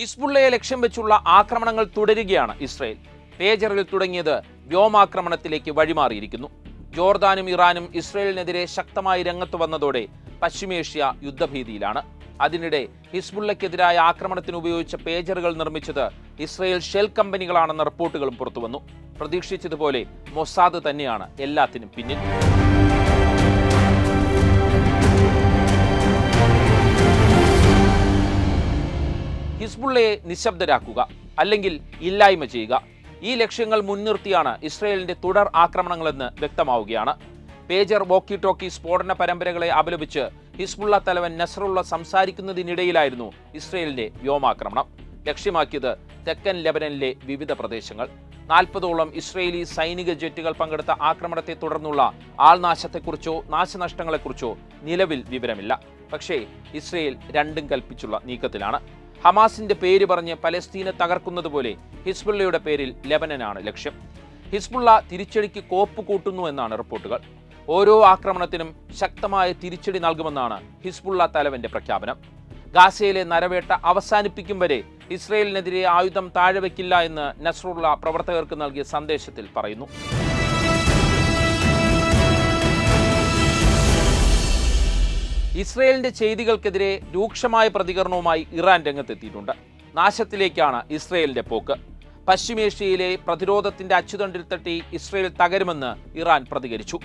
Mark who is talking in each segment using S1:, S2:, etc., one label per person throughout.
S1: ഹിസ്ബുള്ളയെ ലക്ഷ്യം വെച്ചുള്ള ആക്രമണങ്ങൾ തുടരുകയാണ് ഇസ്രയേൽ. പേജറിൽ തുടങ്ങിയത് വ്യോമാക്രമണത്തിലേക്ക് വഴിമാറിയിരിക്കുന്നു. ജോർദാനും ഇറാനും ഇസ്രയേലിനെതിരെ ശക്തമായി രംഗത്ത് വന്നതോടെ പശ്ചിമേഷ്യ യുദ്ധഭീതിയിലാണ്. അതിനിടെ ഹിസ്ബുള്ളയ്ക്കെതിരായ ആക്രമണത്തിന് ഉപയോഗിച്ച പേജറുകൾ നിർമ്മിച്ചത് ഇസ്രയേൽ ഷെൽ കമ്പനികളാണെന്ന റിപ്പോർട്ടുകളും പുറത്തുവന്നു. പ്രതീക്ഷിച്ചതുപോലെ മൊസാദ് തന്നെയാണ് എല്ലാത്തിനും പിന്നിൽ. ഹിസ്ബുള്ളയെ നിശബ്ദരാക്കുക അല്ലെങ്കിൽ ഇല്ലായ്മ ചെയ്യുക. ഈ ലക്ഷ്യങ്ങൾ മുൻനിർത്തിയാണ് ഇസ്രയേലിന്റെ തുടർ ആക്രമണങ്ങളെന്ന് വ്യക്തമാവുകയാണ്. പേജർ വോക്കി ടോക്കി സ്ഫോടന പരമ്പരകളെ അപലപിച്ച് ഹിസ്ബുള്ള തലവൻ നസറുള്ള സംസാരിക്കുന്നതിനിടയിലായിരുന്നു ഇസ്രയേലിന്റെ വ്യോമാക്രമണം. ലക്ഷ്യമാക്കിയത് തെക്കൻ ലെബനനിലെ വിവിധ പ്രദേശങ്ങൾ. നാൽപ്പതോളം ഇസ്രയേലി സൈനിക ജെറ്റുകൾ പങ്കെടുത്ത ആക്രമണത്തെ തുടർന്നുള്ള ആൾനാശത്തെക്കുറിച്ചോ നാശനഷ്ടങ്ങളെക്കുറിച്ചോ നിലവിൽ വിവരമില്ല. പക്ഷേ ഇസ്രയേൽ രണ്ടും കൽപ്പിച്ചുള്ള നീക്കത്തിലാണ്. ഹമാസിന്റെ പേര് പറഞ്ഞ് പലസ്തീനെ തകർക്കുന്നതുപോലെ ഹിസ്ബുള്ളയുടെ പേരിൽ ലെബനനാണ് ലക്ഷ്യം. ഹിസ്ബുള്ള തിരിച്ചടിക്ക് കോപ്പ് കൂട്ടുന്നു എന്നാണ് റിപ്പോർട്ടുകൾ. ഓരോ ആക്രമണത്തിനും ശക്തമായ തിരിച്ചടി നൽകുമെന്നാണ് ഹിസ്ബുള്ള തലവന്റെ പ്രഖ്യാപനം. ഗാസയിലെ നരവേട്ട അവസാനിപ്പിക്കും വരെ ഇസ്രയേലിനെതിരെ ആയുധം താഴെ വയ്ക്കില്ല എന്ന് നസ്രുള്ള പ്രവർത്തകർക്ക് നൽകിയ സന്ദേശത്തിൽ പറയുന്നു. ഇസ്രയേലിന്റെ ചെയ്തികൾക്കെതിരെ രൂക്ഷമായ പ്രതികരണവുമായി ഇറാൻ രംഗത്തെത്തിയിട്ടുണ്ട്. നാശത്തിലേക്കാണ് ഇസ്രയേലിന്റെ പോക്ക്. പശ്ചിമേഷ്യയിലെ പ്രതിരോധത്തിന്റെ അച്ചുതണ്ടിൽ തട്ടി ഇസ്രയേൽ തകരുമെന്ന് ഇറാൻ പ്രതികരിച്ചു.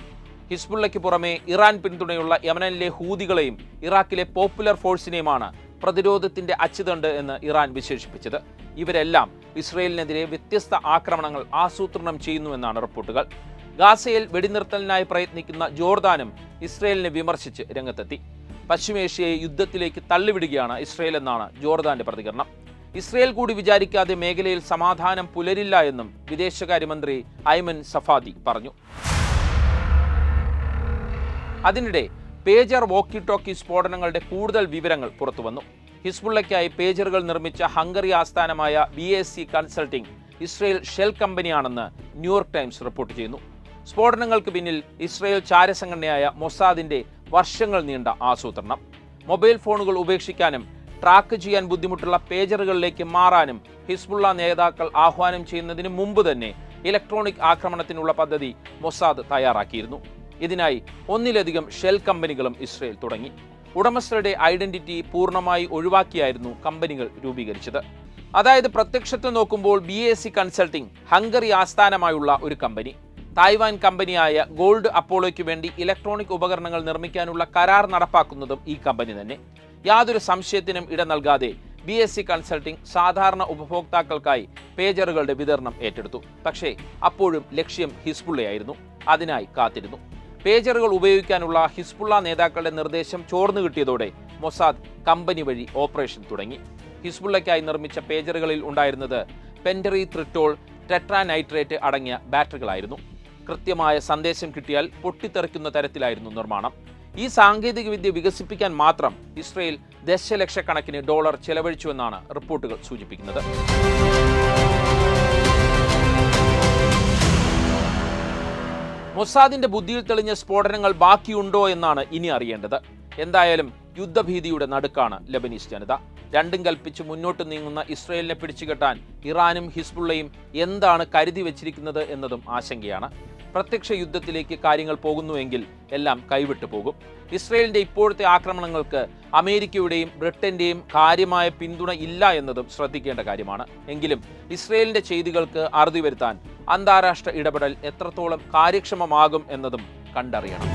S1: ഹിസ്ബുള്ളയ്ക്ക് പുറമെ ഇറാൻ പിന്തുണയുള്ള യമനിലെ ഹൂതികളെയും ഇറാഖിലെ പോപ്പുലർ ഫോഴ്സിനെയുമാണ് പ്രതിരോധത്തിന്റെ അച്ചുതണ്ട് എന്ന് ഇറാൻ വിശേഷിപ്പിച്ചത്. ഇവരെല്ലാം ഇസ്രയേലിനെതിരെ വ്യത്യസ്ത ആക്രമണങ്ങൾ ആസൂത്രണം ചെയ്യുന്നുവെന്നാണ് റിപ്പോർട്ടുകൾ. ഗാസയിൽ വെടിനിർത്തലിനായി പ്രയത്നിക്കുന്ന ജോർദാനും ഇസ്രയേലിനെ വിമർശിച്ച് രംഗത്തെത്തി. പശ്ചിമേഷ്യയെ യുദ്ധത്തിലേക്ക് തള്ളിവിടുകയാണ് ഇസ്രയേൽ എന്നാണ് ജോർദാന്റെ പ്രതികരണം. ഇസ്രയേൽ കൂടി വിചാരിക്കാതെ മേഖലയിൽ സമാധാനം പുലരില്ല എന്നും വിദേശകാര്യമന്ത്രി ഐമൻ സഫാദി പറഞ്ഞു. അതിനിടെ പേജർ വോക്കി ടോക്കി സ്ഫോടനങ്ങളുടെ കൂടുതൽ വിവരങ്ങൾ പുറത്തുവന്നു. ഹിസ്ബുള്ളയ്ക്കായി പേജറുകൾ നിർമ്മിച്ച ഹംഗറി ആസ്ഥാനമായ B S C consulting Israel shell കമ്പനിയാണെന്ന് New York Times report ചെയ്യുന്നു. സ്ഫോടനങ്ങൾക്ക് പിന്നിൽ ഇസ്രയേൽ ചാരസംഘടനയായ മൊസാദിന്റെ വർഷങ്ങൾ നീണ്ട ആസൂത്രണം. മൊബൈൽ ഫോണുകൾ ഉപേക്ഷിക്കാനും ട്രാക്ക് ചെയ്യാൻ ബുദ്ധിമുട്ടുള്ള പേജറുകളിലേക്ക് മാറാനും ഹിസ്ബുള്ള നേതാക്കൾ ആഹ്വാനം ചെയ്യുന്നതിന് മുമ്പ് തന്നെ ഇലക്ട്രോണിക് ആക്രമണത്തിനുള്ള പദ്ധതി മൊസാദ് തയ്യാറാക്കിയിരുന്നു. ഇതിനായി ഒന്നിലധികം ഷെൽ കമ്പനികളും ഇസ്രയേൽ തുടങ്ങി. ഉടമസ്ഥരുടെ ഐഡന്റിറ്റി പൂർണമായി ഒഴിവാക്കിയായിരുന്നു കമ്പനികൾ രൂപീകരിച്ചത്. അതായത് പ്രത്യക്ഷത്തിൽ നോക്കുമ്പോൾ B S C consulting Hungary ആസ്ഥാനമായുള്ള ഒരു കമ്പനി. തായ്വാൻ കമ്പനിയായ ഗോൾഡ് അപ്പോളോയ്ക്ക് വേണ്ടി ഇലക്ട്രോണിക് ഉപകരണങ്ങൾ നിർമ്മിക്കാനുള്ള കരാർ നടപ്പാക്കുന്നതും ഈ കമ്പനി തന്നെ. യാതൊരു സംശയത്തിനും ഇട നൽകാതെ ബി എസ് സി കൺസൾട്ടിംഗ് സാധാരണ ഉപഭോക്താക്കൾക്കായി പേജറുകളുടെ വിതരണം ഏറ്റെടുത്തു. പക്ഷേ അപ്പോഴും ലക്ഷ്യം ഹിസ്ബുള്ളയായിരുന്നു. അതിനായി കാത്തിരുന്നു. പേജറുകൾ ഉപയോഗിക്കാനുള്ള ഹിസ്ബുള്ള നേതാക്കളുടെ നിർദ്ദേശം ചോർന്നു കിട്ടിയതോടെ മൊസാദ് കമ്പനി വഴി ഓപ്പറേഷൻ തുടങ്ങി. ഹിസ്ബുള്ളയ്ക്കായി നിർമ്മിച്ച പേജറുകളിൽ ഉണ്ടായിരുന്നത് പെൻഡറി ത്രിട്ടോൾ ടെട്രാനൈട്രേറ്റ് അടങ്ങിയ ബാറ്ററികളായിരുന്നു. കൃത്യമായ സന്ദേശം കിട്ടിയാൽ പൊട്ടിത്തെറിക്കുന്ന തരത്തിലായിരുന്നു നിർമ്മാണം. ഈ സാങ്കേതികവിദ്യ വികസിപ്പിക്കാൻ മാത്രം ഇസ്രയേൽ ദശലക്ഷക്കണക്കിന് ഡോളർ ചെലവഴിച്ചുവെന്നാണ് റിപ്പോർട്ടുകൾ സൂചിപ്പിക്കുന്നത്. മൊസാദിന്റെ ബുദ്ധിയിൽ തെളിഞ്ഞ സ്ഫോടനങ്ങൾ ബാക്കിയുണ്ടോ എന്നാണ് ഇനി അറിയേണ്ടത്. എന്തായാലും യുദ്ധഭീതിയുടെ നടുക്കാണ് ലബനീസ് ജനത. രണ്ടും കൽപ്പിച്ച് മുന്നോട്ട് നീങ്ങുന്ന ഇസ്രയേലിനെ പിടിച്ചുകെട്ടാൻ ഇറാനും ഹിസ്ബുള്ളയും എന്താണ് കരുതി വെച്ചിരിക്കുന്നത് എന്നതും ആശങ്കയാണ്. പ്രത്യക്ഷ യുദ്ധത്തിലേക്ക് കാര്യങ്ങൾ പോകുന്നുവെങ്കിൽ എല്ലാം കൈവിട്ടു പോകും. ഇസ്രയേലിന്റെ ഇപ്പോഴത്തെ ആക്രമണങ്ങൾക്ക് അമേരിക്കയുടെയും ബ്രിട്ടന്റെയും കാര്യമായ പിന്തുണ ഇല്ല എന്നതും ശ്രദ്ധിക്കേണ്ട കാര്യമാണ്. എങ്കിലും ഇസ്രയേലിന്റെ ചെയ്തികൾക്ക് അറുതി വരുത്താൻ അന്താരാഷ്ട്ര ഇടപെടൽ എത്രത്തോളം കാര്യക്ഷമമാകും എന്നതും കണ്ടറിയണം.